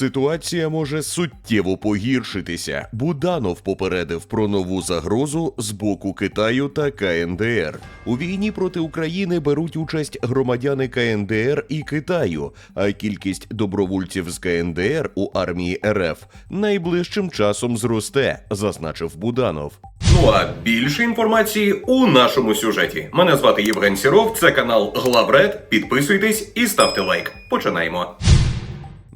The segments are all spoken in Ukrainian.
Ситуація може суттєво погіршитися. Буданов попередив про нову загрозу з боку Китаю та КНДР. У війні проти України беруть участь громадяни КНДР і Китаю, а кількість добровольців з КНДР у армії РФ найближчим часом зросте, зазначив Буданов. Ну а більше інформації у нашому сюжеті. Мене звати Євген Сіров, це канал Главред. Підписуйтесь і ставте лайк. Починаємо.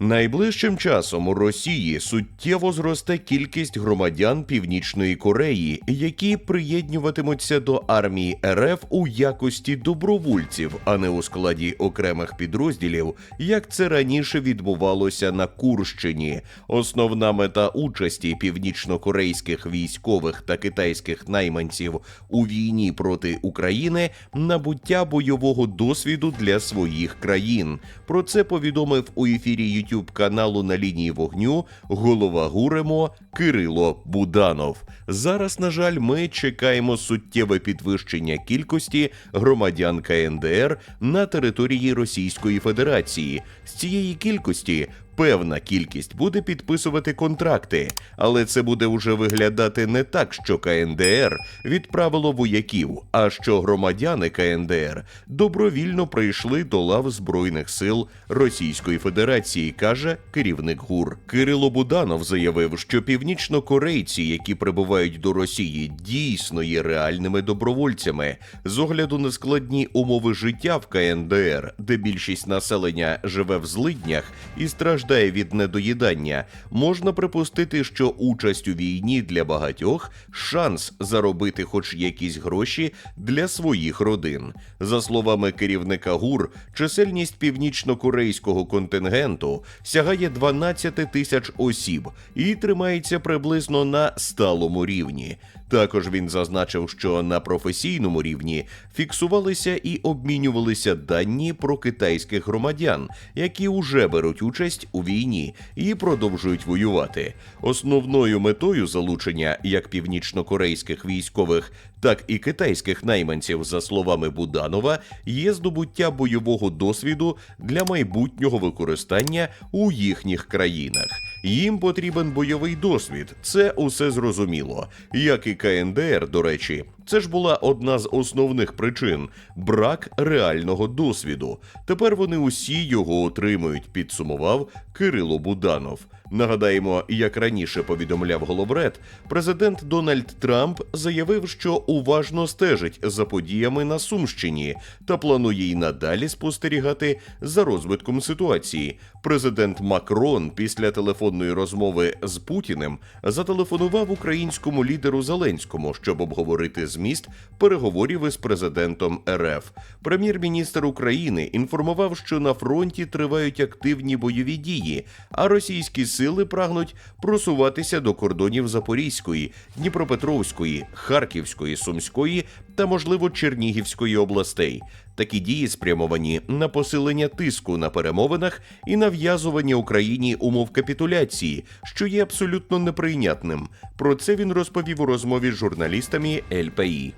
Найближчим часом у Росії суттєво зросте кількість громадян Північної Кореї, які приєднуватимуться до армії РФ у якості добровольців, а не у складі окремих підрозділів, як це раніше відбувалося на Курщині. Основна мета участі північнокорейських військових та китайських найманців у війні проти України набуття бойового досвіду для своїх країн. Про це повідомив у ефірі YouTube каналу на лінії вогню голова Гуремо Кирило Буданов. Зараз, на жаль, ми чекаємо суттєве підвищення кількості громадян КНДР на території Російської Федерації. З цієї кількості певна кількість буде підписувати контракти, але це буде уже виглядати не так, що КНДР відправило вояків, а що громадяни КНДР добровільно прийшли до лав Збройних сил Російської Федерації, каже керівник ГУР. Кирило Буданов заявив, що північнокорейці, які прибувають до Росії, дійсно є реальними добровольцями з огляду на складні умови життя в КНДР, де більшість населення живе в злиднях і страждає від недоїдання, можна припустити, що участь у війні для багатьох шанс заробити хоч якісь гроші для своїх родин. За словами керівника ГУР, чисельність північнокорейського контингенту сягає 12 тисяч осіб і тримається приблизно на сталому рівні. Також він зазначив, що на професійному рівні фіксувалися і обмінювалися дані про китайських громадян, які уже беруть участь у війні і продовжують воювати. Основною метою залучення як північнокорейських військових, так і китайських найманців, за словами Буданова, є здобуття бойового досвіду для майбутнього використання у їхніх країнах. Їм потрібен бойовий досвід, це усе зрозуміло. Як і КНДР, до речі, це ж була одна з основних причин брак реального досвіду. Тепер вони усі його отримують, підсумував Кирило Буданов. Нагадаємо, як раніше повідомляв Голобред, президент Дональд Трамп заявив, що уважно стежить за подіями на Сумщині та планує й надалі спостерігати за розвитком ситуації. Президент Макрон після телефонної розмови з Путіним зателефонував українському лідеру Зеленському, щоб обговорити зміст переговорів із президентом РФ. Прем'єр-міністр України інформував, що на фронті тривають активні бойові дії, а російські сили прагнуть просуватися до кордонів Запорізької, Дніпропетровської, Харківської, Сумської та, можливо, Чернігівської областей. Такі дії спрямовані на посилення тиску на перемовинах і нав'язування Україні умов капітуляції, що є абсолютно неприйнятним. Про це він розповів у розмові з журналістами ЛПІ.